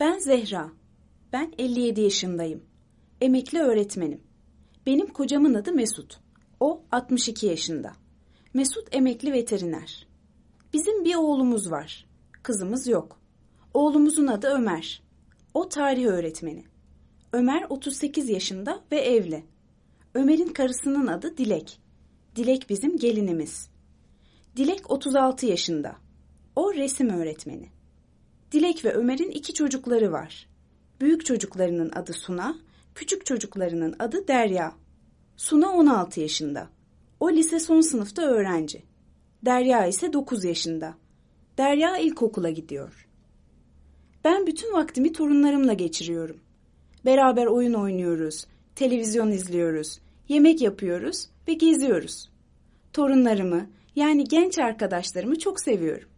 Ben Zehra. Ben 57 yaşındayım. Emekli öğretmenim. Benim kocamın adı Mesut. O 62 yaşında. Mesut emekli veteriner. Bizim bir oğlumuz var. Kızımız yok. Oğlumuzun adı Ömer. O tarih öğretmeni. Ömer 38 yaşında ve evli. Ömer'in karısının adı Dilek. Dilek bizim gelinimiz. Dilek 36 yaşında. O resim öğretmeni. Dilek ve Ömer'in iki çocukları var. Büyük çocuklarının adı Suna, küçük çocuklarının adı Derya. Suna 16 yaşında. O lise son sınıfta öğrenci. Derya ise 9 yaşında. Derya ilkokula gidiyor. Ben bütün vaktimi torunlarımla geçiriyorum. Beraber oyun oynuyoruz, televizyon izliyoruz, yemek yapıyoruz ve geziyoruz. Torunlarımı yani genç arkadaşlarımı çok seviyorum.